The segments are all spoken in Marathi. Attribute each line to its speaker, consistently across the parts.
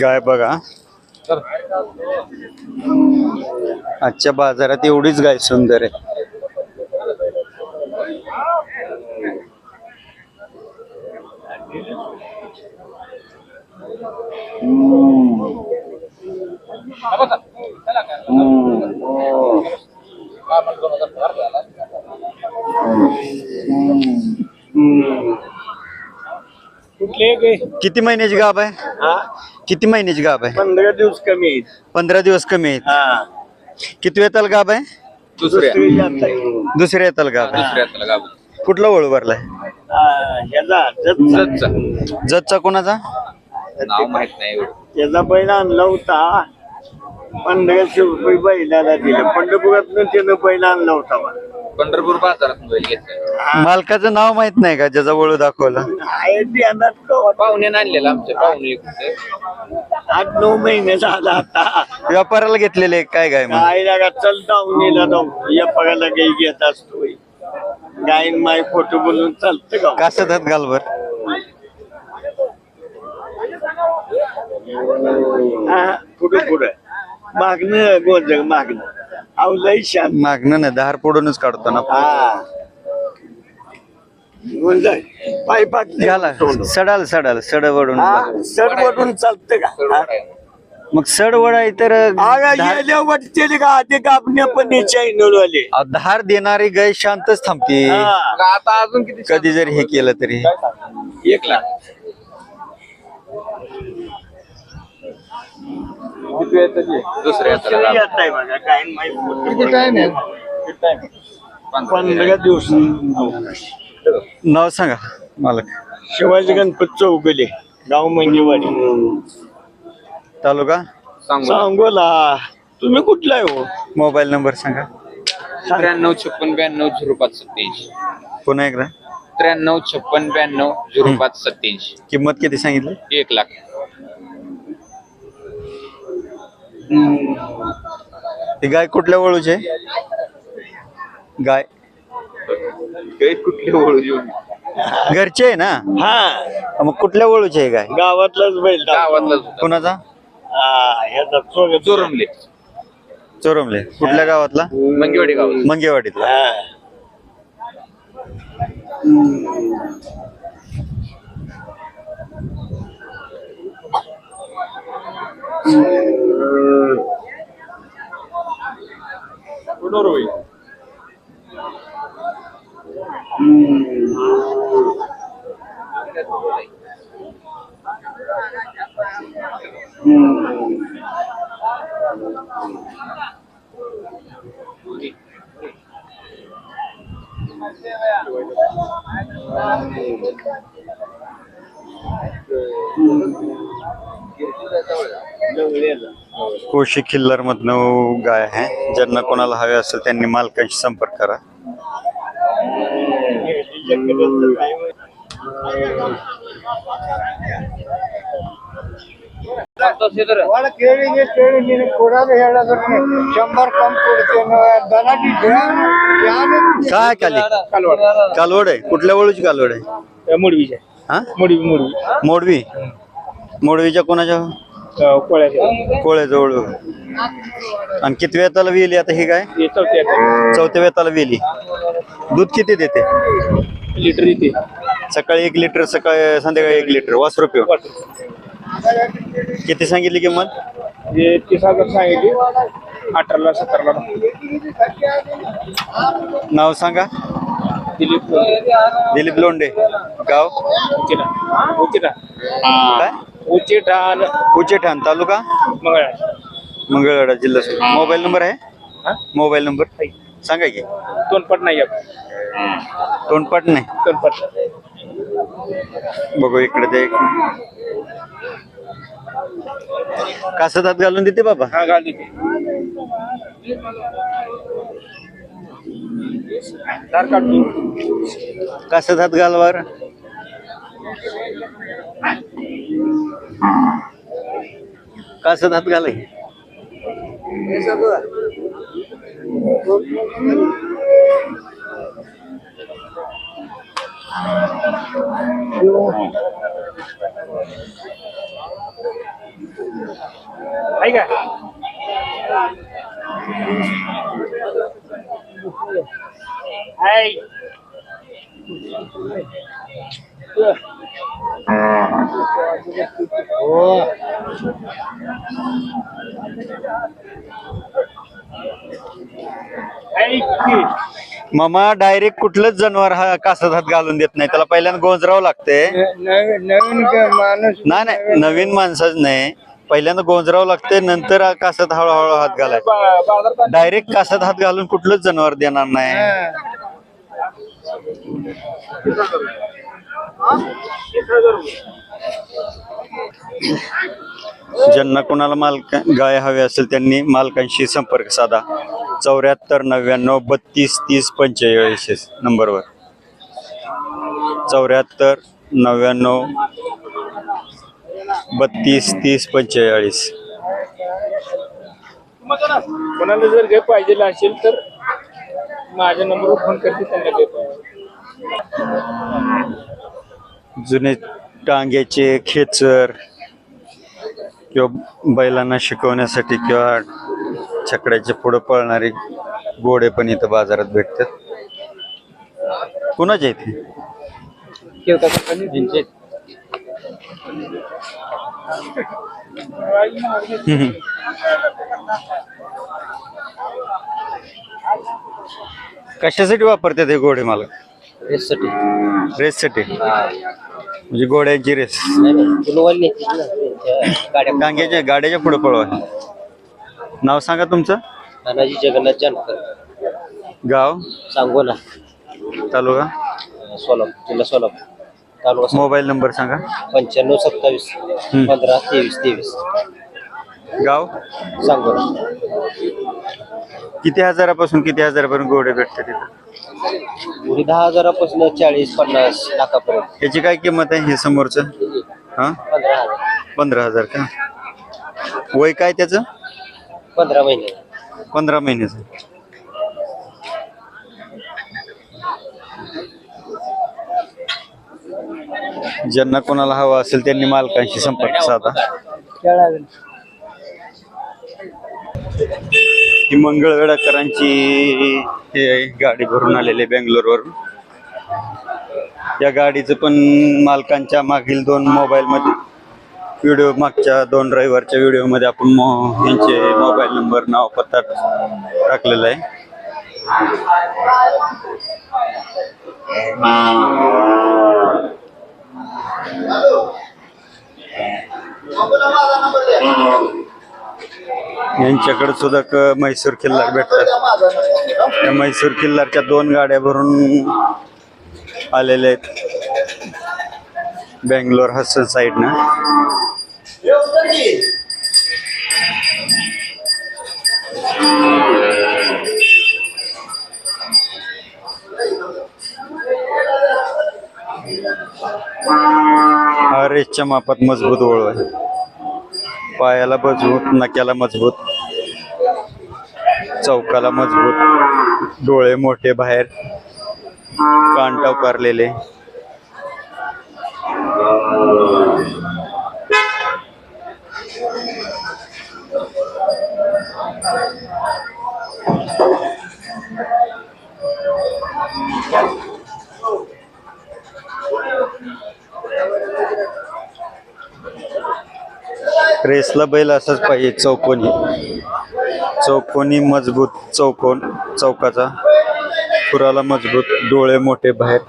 Speaker 1: गाय बघा. आजच्या बाजारात एवढीच गाय सुंदर आहे. किती महिन्याची गाभ आहे? किती महिन्याची गाभ आहे?
Speaker 2: पंधरा दिवस कमी आहेत.
Speaker 1: पंधरा दिवस कमी आहेत.
Speaker 2: हा.
Speaker 1: किती वेताल गाभ आहे?
Speaker 3: दुसऱ्या.
Speaker 2: दुसरी जात आहे.
Speaker 1: दुसऱ्या येताल गाभ आहे.
Speaker 3: दुसऱ्या त्याला गाव
Speaker 1: कुठला वळू भरलाय?
Speaker 2: हा, ह्याचा
Speaker 3: जतचं.
Speaker 1: जतचा. कोणाचा?
Speaker 3: नाव माहीत नाही एवढं.
Speaker 2: त्याचा बैल आणला होता. पंधराशे रुपये बैलाला दिले. पंढरपुरात त्यानं बैल आणला होता. मला.
Speaker 3: पंढरपूर बाजारात बैल घेतलाय.
Speaker 1: मालकाचं नाव माहीत नाही का ज्याचा वळू दाखवला?
Speaker 2: आहे ध्यानात कवा-
Speaker 3: पाहुण्यानं आणलेला आमच्या पाहुणे एक होते.
Speaker 2: आठ नऊ महिने झाला आता.
Speaker 1: व्यापाराला घेतलेले काय गाय मग?
Speaker 2: काय लागा चल दावणीला जाऊ या पगाला काही घेत असतो. गायन माय फोटो बोलून चालतं का?
Speaker 1: कसं दात घालवर
Speaker 2: हा पुढं पुढं. मागणं गोंधळ मागणं. अहो लय शांत
Speaker 1: मागणं ना दार पडूनच काढतो ना.
Speaker 2: हा.
Speaker 1: घाला सडाल सडाल सड वडून
Speaker 2: हा सर वरून चालतं का?
Speaker 1: मग सड वडाय तर
Speaker 2: आगा
Speaker 1: धार-
Speaker 2: वाटते का? आधी कापण्या पण चॅनल वाले
Speaker 1: अहो, धार देणारी गाय शांतच थांबते.
Speaker 2: हा.
Speaker 3: मग आता अजून किती
Speaker 1: कधी जरी हे केलं तरी.
Speaker 3: एक लाख. दुसऱ्या.
Speaker 2: येत नाही. बघा गायन माय पंधरा दिवस.
Speaker 1: नाव सांगा मालक.
Speaker 2: शिवाजी गणपत चौगले गाव मंगेवाडी
Speaker 1: तालुका?
Speaker 3: सांगू
Speaker 2: सांगोला. तुम्ही कुठला आहे हो?
Speaker 1: मोबाईल नंबर सांगा.
Speaker 3: त्र्याण्णव छप्पन ब्याण्णव झिरो पाच सत्याऐंशी
Speaker 1: पुन्हा एकदा.
Speaker 3: त्र्याण्णव छप्पन ब्याण्णव झिरो पाच सत्याऐंशी
Speaker 1: किंमत किती सांगितली?
Speaker 3: एक लाख.
Speaker 1: ही गाय कुठल्या वळूची आहे? गाय.
Speaker 3: काही कुठले येऊन
Speaker 1: घरची आहे ना?
Speaker 2: हा.
Speaker 1: मग कुठल्या वळूची आहे गाय?
Speaker 2: गावातलाच बैल
Speaker 3: गावातलाच.
Speaker 1: कुणाचा?
Speaker 3: चोरमले.
Speaker 1: चोरमले. कुठल्या गावातला?
Speaker 3: मंगेवाडी गाव.
Speaker 1: मंगेवाडीतला.
Speaker 2: हा
Speaker 1: कोशी खिल्लार मधनं गाय आहे. ज्यांना कोणाला हवे असेल त्यांनी मालकांशी संपर्क करा.
Speaker 2: शंभर
Speaker 1: काय काली? कालवड आहे. कुठल्या वळूची कालवड आहे?
Speaker 2: मुडवीच्या.
Speaker 1: हा?
Speaker 2: मुडवी मुडवी.
Speaker 1: मोडवी? मोडवीच्या कोणाच्या?
Speaker 2: कोळ्याच्या
Speaker 1: कोळ्याच्या वळू आणि किती वेताला वेली आता ही गाय
Speaker 2: चौथ्या
Speaker 1: चौथ्या वेताला वेली. दूध किती देते?
Speaker 2: लिटर येते
Speaker 1: सकाळी एक लिटर सकाळी संध्याकाळी एक लिटर. वास रुपये. किती सांगितली किंमत?
Speaker 2: हे तीस हजार सांगितली. अठराला सतराला.
Speaker 1: नाव सांगा.
Speaker 2: दिलीप
Speaker 1: दिलीप लोंडे गाव?
Speaker 2: उचिरा उचिरा
Speaker 1: काय?
Speaker 2: उचिठान.
Speaker 1: उचेठाण तालुका?
Speaker 2: मंगळा
Speaker 1: मंगळवेढा जिल्हा सोलापूर. मोबाईल नंबर आहे?
Speaker 2: हा?
Speaker 1: Mobile number? सांगा की.
Speaker 2: तोंडपट नाही.
Speaker 1: तोंडपाट नाही.
Speaker 2: तोंडपट
Speaker 1: बघू इकडे ते. कासदात घालून देते बाबा?
Speaker 2: हा देते.
Speaker 1: कासदात घालवर कासदात घालाय
Speaker 4: आहे का आहे आहे की?
Speaker 1: मामा डायरेक्ट कुठलंच जनावर हा कासत हात घालून देत नाही. त्याला पहिल्यांदा गोंजरावं लागतंय.
Speaker 2: नवीन माणूस
Speaker 1: नाही नाही नवीन माणसाच नाही. पहिल्यांदा गोंजरावं लागतंय नंतर हा कासत हळूहळू हात घालायचा.
Speaker 4: बा- बाजारात
Speaker 1: डायरेक्ट कासत हात घालून कुठलंच जनावर देणार नाही. ज्यांना कोणाला मालक गाय हवे असेल त्यांनी मालकांशी संपर्क साधा. चौऱ्याहत्तर नव्याण्णव बत्तीस तीस पंचेचाळीस नंबरवर. चौऱ्याहत्तर नव्याण्णव बत्तीस तीस पंचेचाळीस.
Speaker 4: कोणाला जर काही पाहिजे असेल तर माझ्या नंबरवर फोन करते त्यांना
Speaker 1: जुने टांग्याचे खेचर किंवा बैलांना शिकवण्यासाठी किंवा छकड्याचे पुढं पळणारे गोडे पण इथं बाजारात भेटतात. कुणाच्या इथे कशासाठी वापरतात हे घोडे मला
Speaker 5: रेससाठी.
Speaker 1: रेससाठी? म्हणजे घोड्यांची रेस. टांग्याच्या गाड्याच्या पुढे पळवा. नाव सांगा तुमचं?
Speaker 5: तानाजी जगन्नाथ जानकर.
Speaker 1: गाव?
Speaker 5: सांगोला
Speaker 1: तालुका?
Speaker 5: सोलापूर जिल्हा सोलापूर. तालुका.
Speaker 1: मोबाईल नंबर सांगा.
Speaker 5: पंच्याण्णव सत्तावीस पंधरा तेवीस तेवीस.
Speaker 1: गाव?
Speaker 5: सांगोला
Speaker 1: किती हजारापासून किती हजारापर्यंत घोडे भेटतात तिथं?
Speaker 5: पुढे दहा हजारापासून चाळीस पन्नास लाखापर्यंत.
Speaker 1: याची काय किंमत आहे हे समोरचं? हा?
Speaker 5: पंधरा हजार.
Speaker 1: पंधरा हजार का? वय काय त्याचं?
Speaker 5: पंधरा महिने.
Speaker 1: पंधरा महिन्याचं. ज्यांना कोणाला हवा असेल त्यांनी मालकांशी संपर्क साधा. ही मंगळवेडाकरांची हे गाडी भरून आलेली आहे बेंगलोरवरून. या गाडीचं पण मालकांच्या मागील दोन मोबाईलमध्ये व्हिडिओ मागच्या दोन रविवारच्या व्हिडिओमध्ये आपण मो- यांचे मोबाईल नंबर नाव पत्ता टाकलेला आहे. यांच्याकडे सुद्धा क- म्हैसूर किल्लार भेटतात. त्या म्हैसूर किल्लारच्या दोन गाड्या भरून आलेल्या आहेत. बेंगलोर हसन साईडनं. हा रेसच्या मापात मजबूत ओळ आहे. पायाला मजबूत नक्याला मजबूत चौकाला मजबूत डोळे मोठे बाहेर कान टवकारलेले. रेसला बैल असाच पाहिजे चौकोनी. चौकोनी मजबूत चौकोन चौकाचा. पुराला मजबूत डोळे मोठे बाहेर.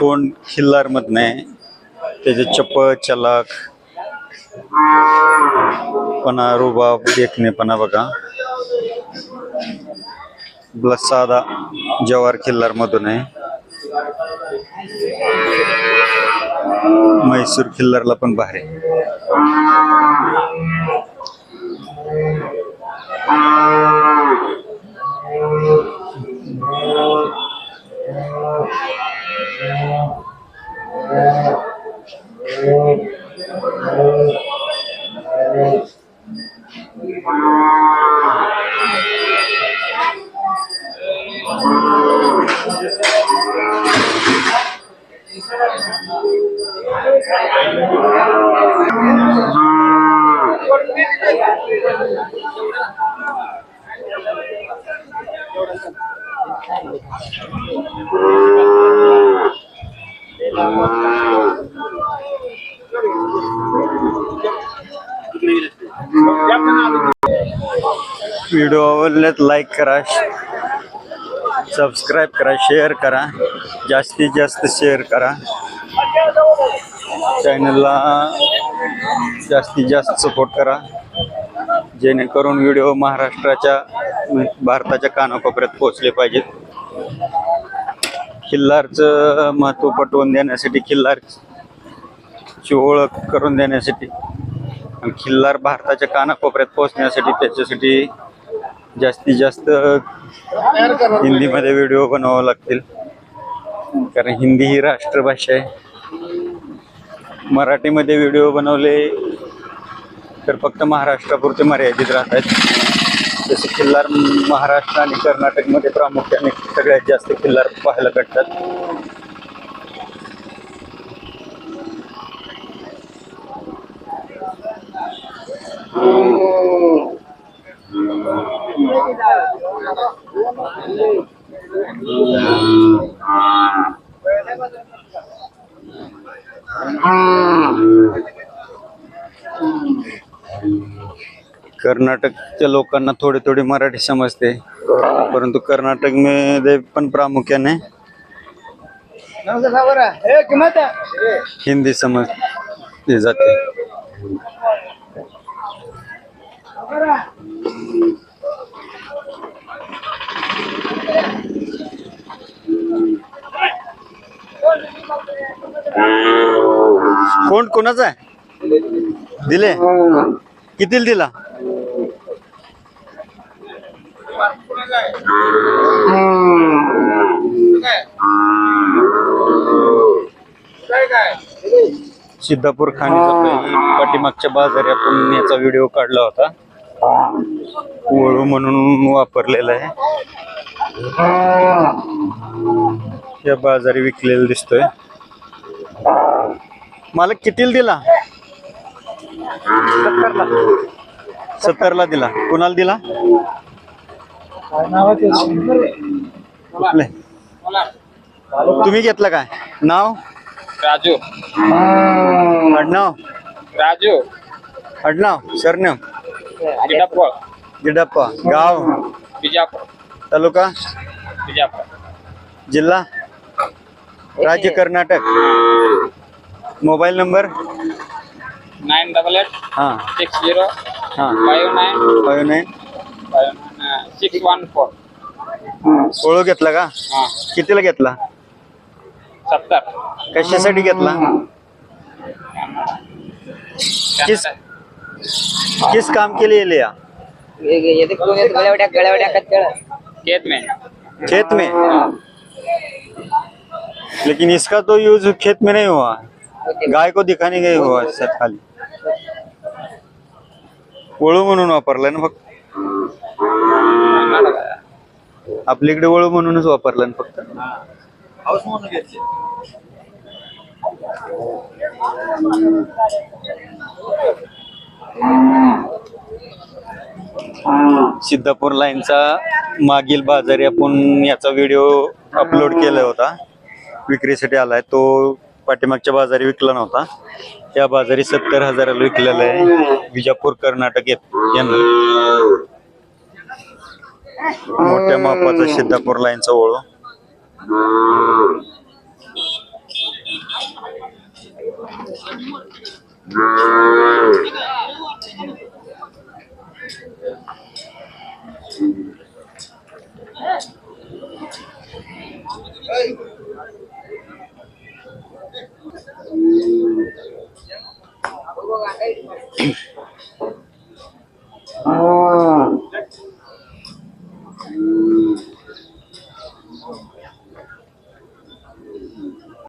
Speaker 1: कोण खिल्लार मध नाही त्याचे चप्पल चलाक पणा रुबाब देखणेपणा बघा. प्लस साधा जवार खिल्लार मधून आहे. मैसूर खिल्लरला पण भारी. व्हिडिओ आवडल्यात लाईक करा सबस्क्राईब करा शेअर करा जास्तीत जास्त शेअर करा. चॅनलला जास्तीत जास्त सपोर्ट करा. जेणेकरून व्हिडिओ महाराष्ट्राच्या भारताच्या कानाकोपऱ्यात पोहोचले पाहिजेत. खिल्लारचं महत्त्व पटवून देण्यासाठी खिल्लारची ओळख करून देण्यासाठी आणि खिल्लार भारताच्या कानाकोपऱ्यात पोहोचण्यासाठी त्याच्यासाठी जास्तीत जास्त हिंदीमध्ये व्हिडिओ बनवावे लागतील. कारण हिंदी ही राष्ट्रभाषा आहे. मराठीमध्ये व्हिडिओ बनवले तर फक्त महाराष्ट्रापुरते मर्यादित राहतात जसे खिल्लार महाराष्ट्र आणि कर्नाटकमध्ये प्रामुख्याने सगळ्यात जास्त खिल्लार पाहायला भेटतात. कर्नाटकच्या लोकांना थोडी थोडी मराठी समजते परंतु कर्नाटकमध्ये पण प्रामुख्याने हिंदी समजली जाते. कोण कोणाचा आहे? दिले? कितीला दिला सिद्धापूर खाणीचा पाठीमागच्या बाजारी आपण याचा व्हिडिओ काढला होता. वळू म्हणून वापरलेला आहे. या बाजारी विकलेला दिसतोय. मालक कितीला दिला? सत्तरला. दिला. कुणाला दिला? कुठले? तुम्ही घेतला काय? नाव?
Speaker 3: राजू.
Speaker 1: आडनाव
Speaker 3: राजू.
Speaker 1: आडनाव सरनेम? गिडप्पा गाव
Speaker 3: बिजापूर
Speaker 1: तालुका
Speaker 3: बिजापूर
Speaker 1: जिल्हा राज्य Karnataka mobile number
Speaker 3: nine double eight
Speaker 1: हां
Speaker 3: सिक्स झिरो
Speaker 1: हां
Speaker 3: five nine
Speaker 1: five nine
Speaker 3: five six one four
Speaker 1: ओळख घेतला का
Speaker 3: हां
Speaker 1: कितीला घेतला
Speaker 3: सत्तर
Speaker 1: कशासाठी घेतला किस किस काम के लिए लिया?
Speaker 3: खेत में।
Speaker 1: खेत में? लेकिन इसका तो यूज खेत में नहीं हुआ। गाय को दिखाने गए हुआ सर खाली। वळू म्हणून वापरलाय ना फक्त? आपल्याकडे वळू म्हणूनच वापरला ना फक्त? सिद्धापूर लाईनचा मागील बाजारी आपण याचा व्हिडिओ अपलोड केला होता. विक्रीसाठी आलाय. तो पाठीमागच्या बाजारी विकला नव्हता. त्या बाजारी सत्तर हजाराला विकलेला आहे. विजापूर कर्नाटक येत- यांना मोठ्या मापाचा सिद्धापूर लाईनचा ओळू.